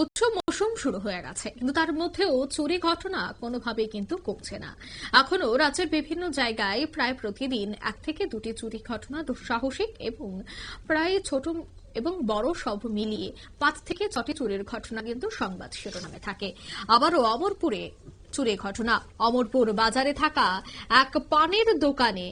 উৎসব মৌসুম শুরু হয়ে গেছে, কিন্তু তার মধ্যেও চুরি ঘটনা কোনোভাবেই কিন্তু কমছে না। এখনও রাজ্যের বিভিন্ন জায়গায় প্রায় প্রতিদিন এক থেকে দুটি চুরি ঘটনা দুঃসাহসিক এবং প্রায় ছোট এবং বড় সব মিলিয়ে পাঁচ থেকে ছটি চুরির ঘটনা কিন্তু সংবাদ শিরোনামে থাকে। আবারও অমরপুরে চুরি ঘটনা। অমরপুর বাজারে থাকা এক পানের দোকানে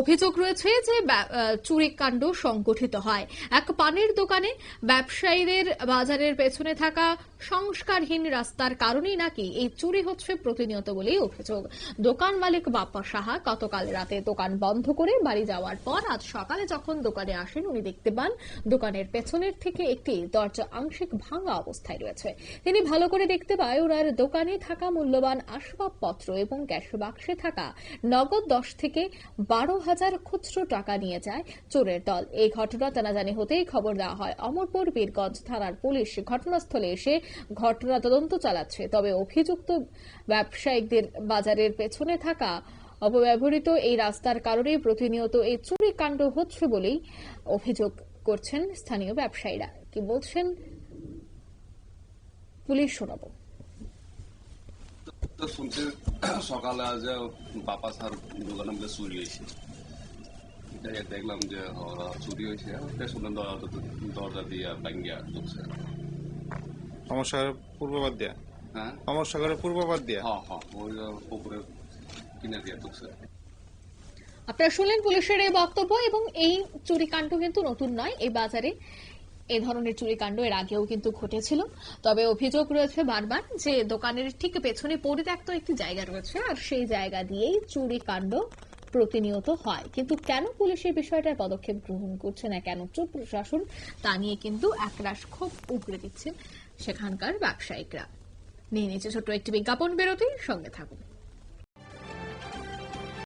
অভিযোগ রয়েছে যে আহ, চুরিকাণ্ড সংগঠিত হয়। এক পানের দোকানে ব্যবসায়ীদের বাজারের পেছনে থাকা সংস্কারহীন রাস্তার কারণেই নাকি এই চুরি হচ্ছে প্রতিনিয়ত বলেই অভিযোগ। দোকান মালিক বাপ্পা সাহা গতকাল রাতে দোকান বন্ধ করে বাড়ি যাওয়ার পর আজ সকালে যখন দোকানে আসেন উনি দেখতে পান দোকানের পেছনের থেকে একটি দরজা আংশিক ভাঙা অবস্থায় রয়েছে। তিনি ভালো করে দেখতে পায় ওনার দোকানে থাকা মূল্যবান আসবাবপত্র এবং গ্যাস বাক্সে থাকা নগদ দশ থেকে বারো হাজার খুচরো টাকা নিয়ে যায় চোরের দল। এই ঘটনা জানাজানি হতেই খবর দেওয়া হয়। অমরপুর বীরগঞ্জ থানার পুলিশ ঘটনাস্থলে এসে ঘটনা তদন্ত চালাচ্ছে। তবে অভিযুক্ত ব্যবসায়িকদের বাজারের পেছনে থাকা অপব্যবহৃত এই রাস্তার কারণে প্রতিনিয়ত এই চুরি কাণ্ড হচ্ছে বলেই অভিযোগ করছেন স্থানীয় ব্যবসায়ীরা। কি বলছেন পুলিশ শোনাবো। শুনছি সকালে আজ বাপা স্যার দোকানে চুরি হয়েছে। এটাই দেখলাম যে ওরা চুরি হয়েছে। এটা শুনলাম দরজা দরজা দিয়ে ভাঙ্গিয়া ঢুকছে। সমস্যার পূর্ববাদ দিয়া? হ্যাঁ? সমস্যাগরের পূর্ববাদ দিয়া? হ্যাঁ হ্যাঁ ওই পুকুরের কিনে দিয়ে ঢুকছে। আপনারা শুনলেন পুলিশের এই বক্তব্য এবং এই চুরিকাণ্ড কিন্তু নতুন নয়। এই বাজারে এ ধরনের চুরিকাণ্ড এর আগেও কিন্তু ঘটেছিল। তবে অভিযোগ রয়েছে বারবার যে দোকানের ঠিক পেছনে পরিত্যক্ত একটি জায়গা রয়েছে। আর সেই জায়গা দিয়েই চুরিকাণ্ড প্রতিনিয়ত হয়। কিন্তু কেন পুলিশের বিষয়টায় পদক্ষেপ গ্রহণ করছে না, কেন চোখ প্রশাসন, তা নিয়ে কিন্তু একরাশ ক্ষোভ উগড়ে দিচ্ছেন সেখানকার ব্যবসায়িকরা। নিয়ে নিচ্ছে ছোট্ট একটি বিজ্ঞাপন বেরোতেই সঙ্গে থাকুন।